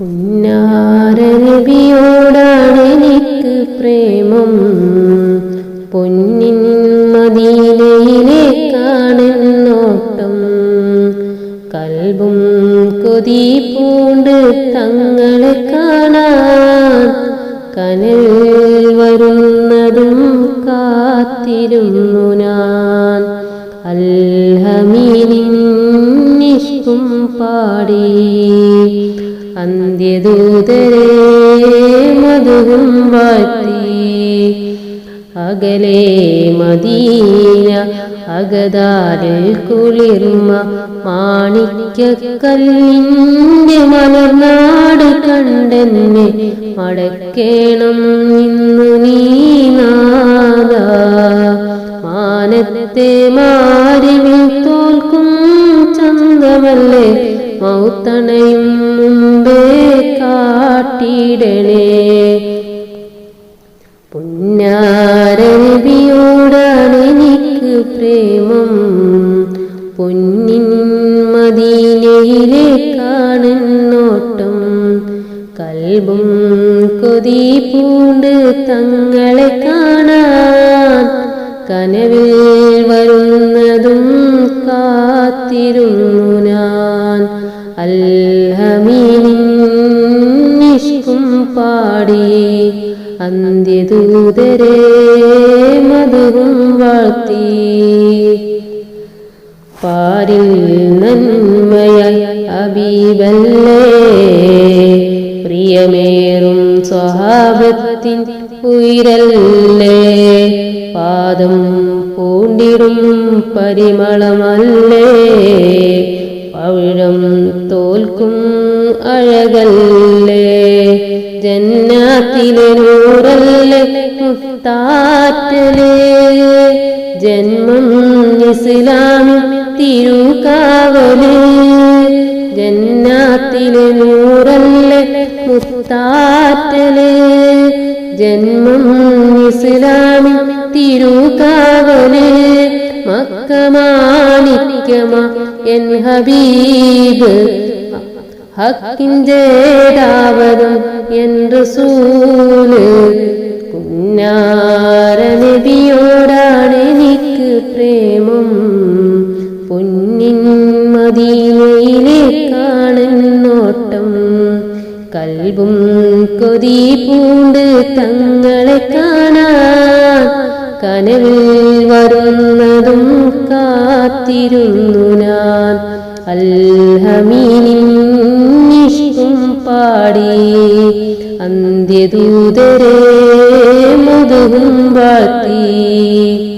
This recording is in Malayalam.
പുന്നാരനബിയോടാണ് എനിക്ക് പ്രേമം. പൊന്നിൻ മദീനയിലേക്കാണ് നോട്ടം. കൽബും കൊതി പൂണ്ട് തങ്ങളെ കാണാൻ. കനൽ വരുന്നതും കാത്തിരുന്നു ഞാൻ. അൽഹമീനിൻ നിഷ്കും പാടി. അന്ത്യദൂതരെ മധുവും വാഴ്ത്തി അകലെ മദീന അകതാരിൽ കുളിർമ മാണിക്യക്കല്ലിന്റെ മലർനാട് കണ്ടെന്നെ. മടക്കേണം ഇന്നു നീനാദ മാനത്തെ മാറി ചന്തമല്ലേ മൗത്തണയും മുമ്പേ കാട്ടിടണേ. പൊന്നാരനബിയോടാണെനിക്ക് പ്രേമം. പൊന്നിൻ മദീനയിലെ കാണുന്നോട്ടം. കൽബും കൊതി പൂണ്ട് തങ്ങളെ കാണാൻ കനവിൽ ഞാൻ അൽഹമീനിൻ നിഷ്കും പാടി അന്ത്യദൂതരെ മധുവും വാഴ്ത്തി. പാരിൽ നന്മയായി അബീബല്ലേ പ്രിയമേറും സ്വഭാവത്തിൻ ഉയരല്ലേ. പാദം പൂണ്ടിടും പരിമളമല്ലേ പവിഴം തോൽക്കും അഴകല്ലേ. ജന്നാത്തിലെ നൂറല്ലേ മുത്താറ്റലേ. ജന്മം ഇസ്ലാം തിരുക്കാവലേ ജന്നാത്തിലെ നൂറല്ലേ മുത്താറ്റലേ. ജന്മം ഇസ്ലാമിൽ മക്കമാണിക്കമ എൻ ഹബീബ്. ഹക്കിഞ്ചേടാവതും എൻ റസൂൽ. പുന്നാരനബിയോടാണ് എനിക്ക് പ്രേമം. പൊന്നിൻ മദീനയിലേക്കാണ് നോട്ടം. കൽബും കൊതി പൂണ്ട് തങ്ങളെ കാണാൻ. കനവിൽ കാത്തിരുന്നു ഞാൻ. അൽഹമീനിഷ്കും പാടി. അന്ത്യദൂതരെ മുതുകും വാത്തി